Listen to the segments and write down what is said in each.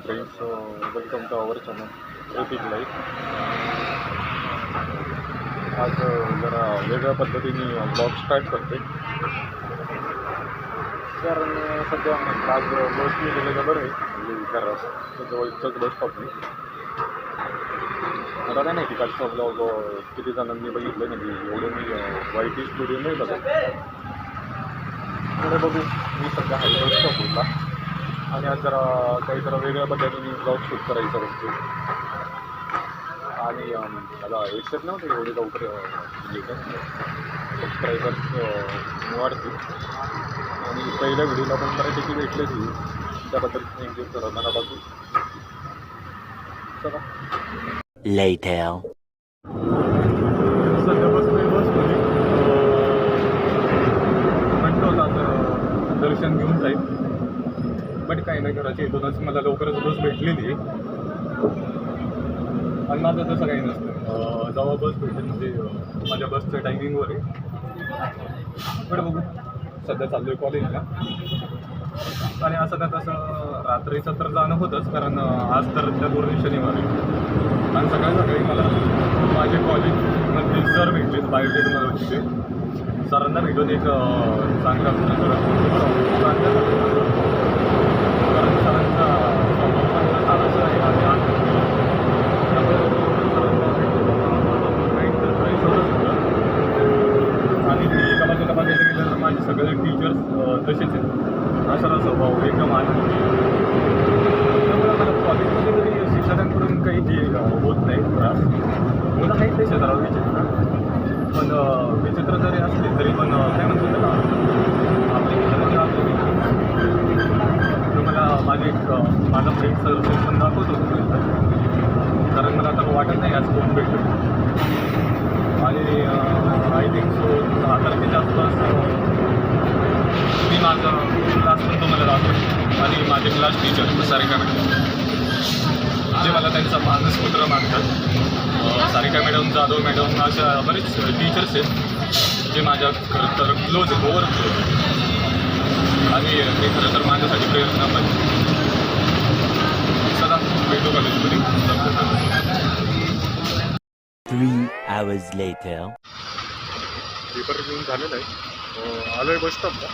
Good morning friends welcome to our channel traffic life आज जरा वेगळ्या पद्धतीने ब्लॉग स्टार्ट करते कारण अ, सध्या म्हटलं आज बसने गेलं का बरं आहे. म्हणजे घरात जवळचंच बस स्टॉपने मला काय नाही कालचा ब्लॉग किती जणांनी बघितलं म्हणजे एवढे मी वाईटी स्टुडिओ नाही बघत. पुढे बघू मी सध्या हाय स्टॉप होता आणि आज जरा काही जरा वेगळ्या पद्धतीने ब्लॉग शूट करायचं बघतो आणि त्याला एक्सेप्ट नव्हते एवढे लवकर सबस्क्रायबर्स वाढतील आणि पहिल्या व्हिडिओला पण बऱ्यापैकी भेटले ती त्याबद्दल थँक्यू सर मनापासून. चला Later. सध्या बसलोय बसमध्ये म्हटलं होतं आता दर्शन घेऊन जाईल बट काही नाही करायची इथूनच मला लवकरच बस भेटलेली. आणि माझं तसं काही नसतं. जवळ जेव्हा बस भेटेल म्हणजे माझ्या बसचं टायमिंगवर आहे. बट बघू. सध्या चाललोय कॉलेजला आणि असं का तसं रात्रीचं तर जाणं होतंच कारण आज तर त्या दोन शनिवार आहे. आणि सकाळी सकाळी मला माझे कॉलेजमध्ये सर भेटले बायोटेक्नॉलॉजीचे सरांना भेटून एक चांगला चांगल्या कारण सरांचा स्वभाव चांगला चालायचा आहे आणि आज त्यामुळे सरांना भेटून माइंड तर फ्रेश होतच होतं आणि एका बाजूला बघायला गेलं तर माझे सगळे टीचर्स तसेच आहेत. असा स्वभाव एकदम आनंदी त्यामुळे मला कॉलेजमध्ये तरी शिक्षकांकडून काही हे होत नाही त्रास मुलं आहेत ते जरा विचित्र पण अं, विचित्र जरी असले तरी पण अं, काय म्हणतो त्याला आपले विचारांचे आपले विचार. तर मला माझे एक अं, माझा फ्रेंड सर सेशन दाखवत होतो कारण मला आता वाटत नाही आज कोण भेटतो आणि आय थिंक सो दहा तारखेच्या आसपास अं, मी माझा क्लास पण तुम्हाला दाखवेन आणि माझे क्लास टीचर सारिका मॅडम जे मला त्यांचा मानसपुत्र मानतात. सारिका मॅडम जाधव मॅडम अशा बरेच टीचर्स आहेत जे माझ्या खरं तर क्लोज आहेत ओव्हर क्लोज आणि ते खरं तर माझ्यासाठी प्रेरणा पण चला भेटू कॉलेजमध्ये Three hours later. पेपर घेऊन झालेला आहे. आलो आहे बस स्टॉपला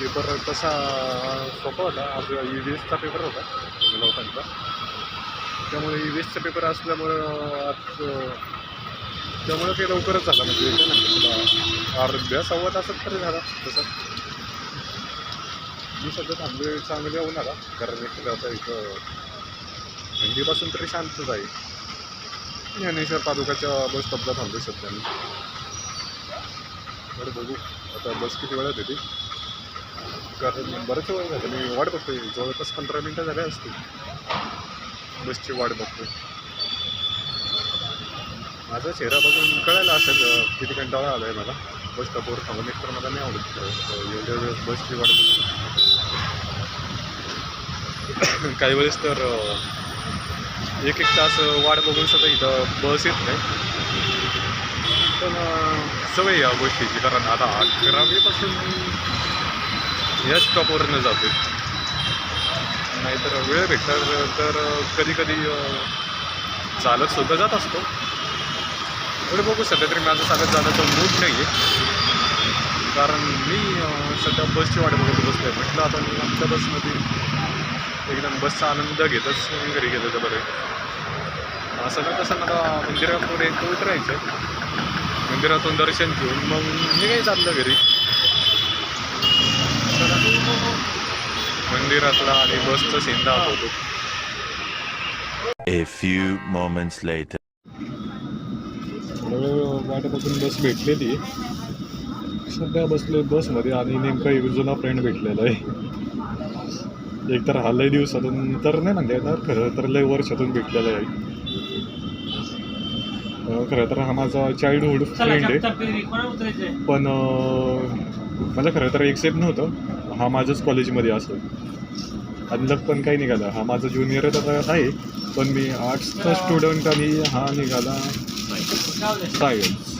पेपर तसा सोपा होता. आज ई व्ही एसचा पेपर होता लोकांचा. त्यामुळे ई व्ही एसचा पेपर असल्यामुळं आज त्यामुळं ते लवकरच झालं. म्हणजे तुला अर्ध्या सव्वा तासात तरी झाला. तसं. मी सध्या थांबलोय चांगल्या आला कारण एक आता एक थंडीपासून तरी शांतच आहे. ज्ञानेश्वर तालुक्याच्या बस स्टॉपला थांबलोय सध्या मी. बरं बघू. आता बस किती वेळात येते? कारण बरंच वेळ झालं. मी वाट बघतोय. जवळपास पंधरा मिनटं झाले असतील. बसची वाट बघतोय. माझा चेहरा बघून कळायला असेल किती कंटाळा आला आहे मला. बस बोर थांबवणे तर मला नाही आवडत एवढ्या वेळेस बसची वाट बघतो काही वेळेस तर एक एक तास वाट बघून सुद्धा इथं बस येत नाही. पण सवय या गोष्टीची. कारण आता अकरावीपासून ह्या स्टॉपवरनं जातो नाहीतर वेळ भेटला तर कधी कधी चालत सुद्धा जात असतो. एवढं बघू सध्या तरी माझं चालत जाण्याचा मूड नाही आहे कारण मी सध्या बसची वाट बघत बसलो आहे म्हटलं आता मी आमच्या बसमध्ये एकदम बसचा आनंद घेतच मी घरी गेलो तर बरं. असं ना तसं मला मंदिरापुढे उतरायचं मंदिरातून दर्शन घेऊन मग मी काही चाललं घरी. मंदिरातला आणि बसचा सीन दाखवतो. A few moments later. वाट बघून बस भेटलेली सध्या बसले बसमध्ये आणि नेमका एक जुना फ्रेंड भेटलेला आहे. एक तर हा लय दिवसातून तर नाही म्हणता येणार खरं तर लय वर्षातून भेटलेला आहे. खरं तर हा माझा चाइल्डहुड फ्रेंड आहे. पण मला खरं तर एक्सेप्ट नव्हतं. हा माझ्याच कॉलेजमध्ये असं आणि लक पण काही निघाला. हा माझा ज्युनियर आहे पण मी आर्ट्सचा स्टुडंट आणि हा निघाला सायन्स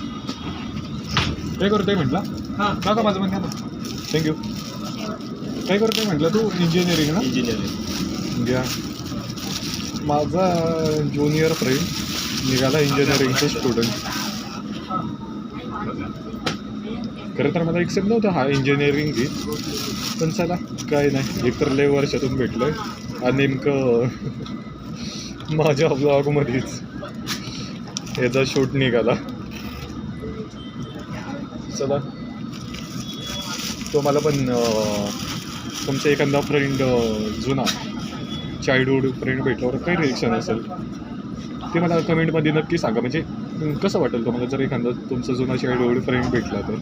काय करतोय म्हटला? काका माझं म्हणणं? थँक्यू काय करतोय म्हटलं तू? इंजिनिअरिंग ना? इंजिनिअरिंग घ्या माझा ज्युनियर फ्रेंड निघाला इंजिनिअरिंगचा स्टुडंट खरं तर मला एक्सेप्ट नव्हतं हा इंजिनिअरिंग घे पण चला काय नाही एकतर लय वर्षातून भेटलोय. आणि नेमकं माझ्या ब्लॉगमध्येच याचा शूट निघाला. चला. तो मला पण तुमचा एखादा फ्रेंड जुना चाइल्डहुड फ्रेंड भेटल्यावर काही रिएक्शन असेल. ते मला कमेंटमध्ये नक्की सांगा. म्हणजे कसं वाटेल तुम्हाला? जर एखादा तुमचा जुना चाइल्डहुड फ्रेंड भेटला तर?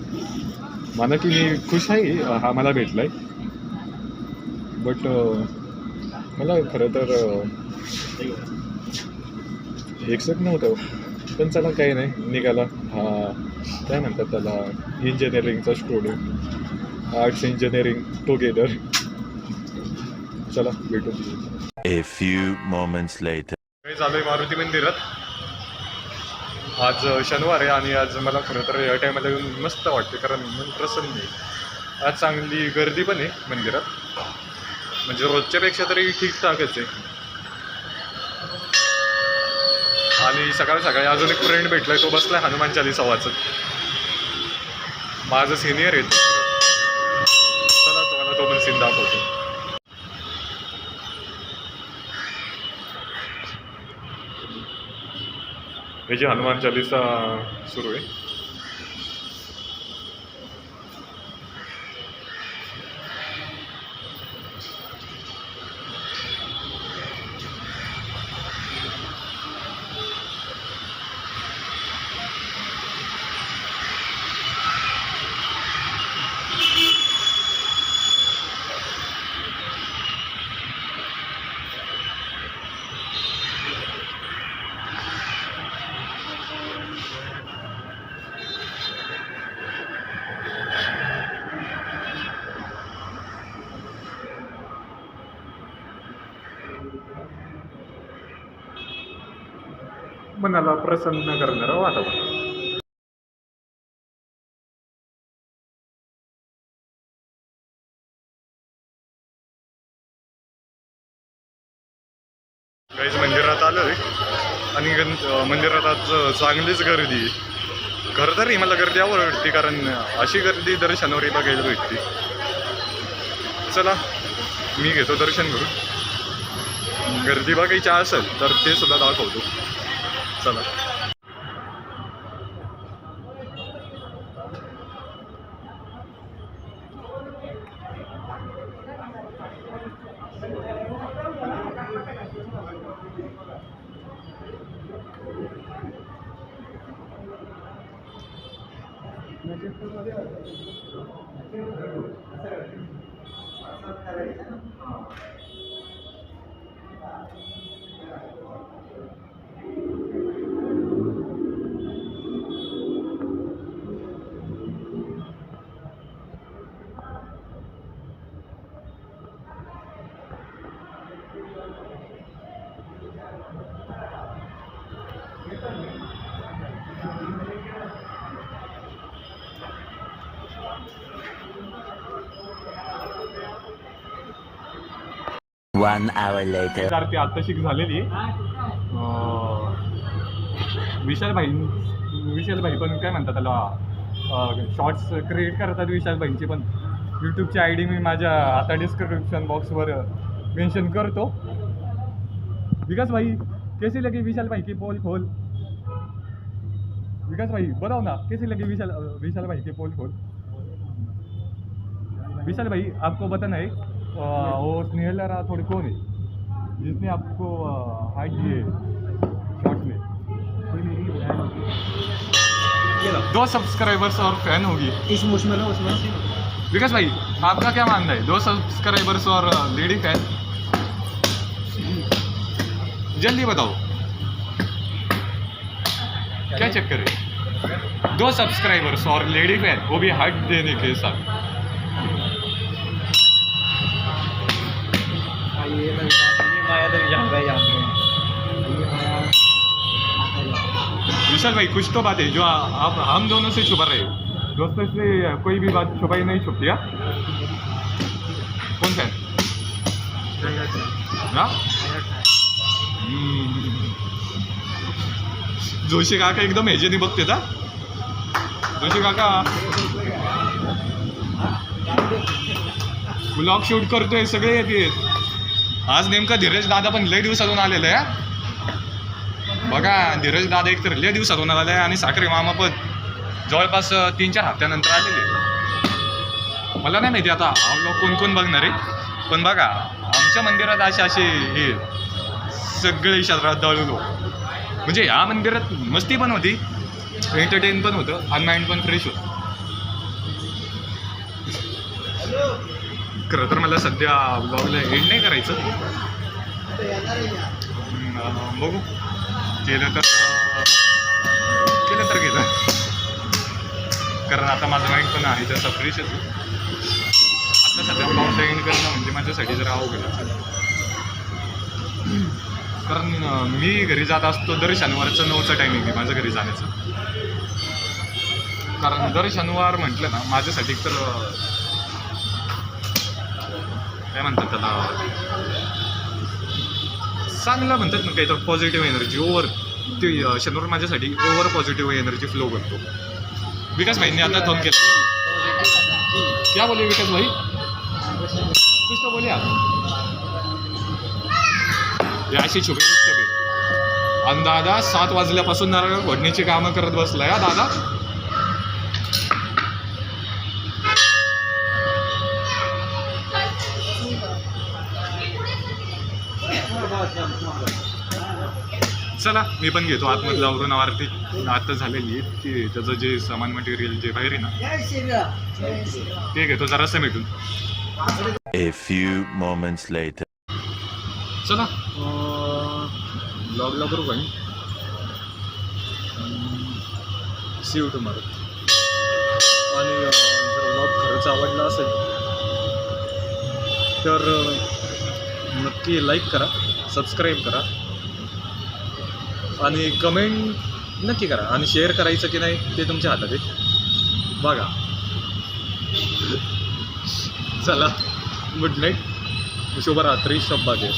मला की मी खुश आहे हा मला भेटला आहे बट मला खरं तर एक्सेप्ट नव्हतं. पण चला काही नाही. निघाला. हा काय म्हणतात त्याला? इंजिनिअरिंगचा स्टुडंट आर्ट्स इंजिनिअरिंग टुगेदर चला भेटू. A few moments later. चालू आहे मारुती मंदिरात. आज शनिवार आहे आणि आज मला खरं तर या टायमाला येऊन मस्त वाटते कारण मन प्रसन्न आहे. आज चांगली गर्दी पण आहे मंदिरात. म्हणजे रोजच्यापेक्षा तरी ठीकठाकच आहे. आणि सकाळी सकाळी अजून एक फ्रेंड आहे तो बसलाय हनुमान चालीसा वाचत माझं सिनियर आहे तो. चला तुम्हाला तो पण सीन दाखवतो हे जे हनुमान चालीसा सुरू आहे. मनाला प्रसन्न करणारं वातावरण. काहीच मंदिरात आलो आहे आणि मंदिरात आज चांगलीच गर्दी आहे. खरं तरी मला गर्दी आवडते कारण अशी गर्दी दर शनिवारी बघायला भेटते. चला मी घेतो दर्शन करून. गर्दी बघायची असेल तर ते सुद्धा दाखवतो. चला One hour later. आरती आत्ताशिक झालेली विशाल भाई विशाल भाई पण काय म्हणतात त्याला शॉर्ट्स क्रिएट करतात विशाल भाईंची पण. यूट्यूबची आय डी मी माझ्या आता डिस्क्रिप्शन बॉक्सवर मेन्शन करतो. विकास भाई कैसी लगी विशाल भाई की पोल खोल? विकास भाई बताओ ना कैसी लगी विशाल विशाल भाई की पोल खोल? विशाल भाई आपको बताना है वो स्नेहल रहा थोड़ी कौन है जिसने आपको हाइट दी है शॉर्ट में। दो सब्सक्राइबर्स और फ़ैन होगी। इस मुश्किल उसमें विकास भाई आपका क्या मानना है? दो सब्सक्राइबर्स और लेडी फ़ैन जल्दी बताओ। क्या चक्कर है? दो सब्सक्राइबर्स और लेडी फ़ैन वो भी हाइट देने के साथ। विशाल भाई कुछ तो बात है जो आप हम दोनों से छुपा रहे हो। दोस्तों से कोई भी बात छुपाई नहीं छुपती हाँ? कौन सा है? जोशी काका एकदम ह्याच्याने बघते का जोशी काका। ब्लॉग शूट करतोय सगळे येते आज नेमकं धीरज दादा पण लय दिवसातून आलेलं आहे. बघा धीरज दादा एक तर लय दिवसातून आलेलं आहे आणि साखरे मामा पण जवळपास तीन चार हप्त्यानंतर आलेले मला नाही माहिती आता हा कोण कोण बघणार आहे. पण बघा आमच्या मंदिरात असे असे हे सगळे श्रद्धाळू लोक. म्हणजे ह्या मंदिरात मस्ती पण होती एंटरटेन पण होतं आणि माइंड पण फ्रेश होतं. खरं तर मला सध्या ब्लॉगला एंड नाही करायचं. बघू. केलं तर केलं तर केलं कारण आता माझं माईंड पण आहे तसं फ्रेशच येतो आता सध्या ब्लॉगला एंड करणं म्हणजे माझ्यासाठी जरा अवघड असेल कारण मी घरी जात असतो दर शनिवारचं नऊचं टायमिंग आहे माझं घरी जाण्याचं. कारण दर शनिवार म्हटलं ना माझ्यासाठी तर काय म्हणतात त्याला? चांगलं म्हणतात ना काहीतरी पॉझिटिव्ह एनर्जी ओव्हर ते शनिवार माझ्यासाठी ओव्हर पॉझिटिव्ह एनर्जी फ्लो करतो. विकास भाईंनी आता फोन केला. क्या बोले विकास भाई? कुछ तो बोले आप अशी छुपे आणि दादा सात वाजल्यापासून नारळ फोडणीची कामं करत बसलाय या दादा. चला मी पण घेतो. आतमधलं आवरून आरती. आता झालेली आहे ती. त्याचं जे सामान मटेरियल जे बाहेर आहे ना ते घेतो. जरासं भेटून A few moments later. चला. ब्लॉगला करू पण सी यू टुमारो आणि जर ब्लॉग खरंच आवडला असेल तर नक्की लाईक करा सबस्क्राईब करा. आणि कमेंट नक्की करा. आणि शेअर करायचं की नाही ते तुमच्या हातात आहे. बघा. चला. गुड नाईट शुभरात्री शब्बागे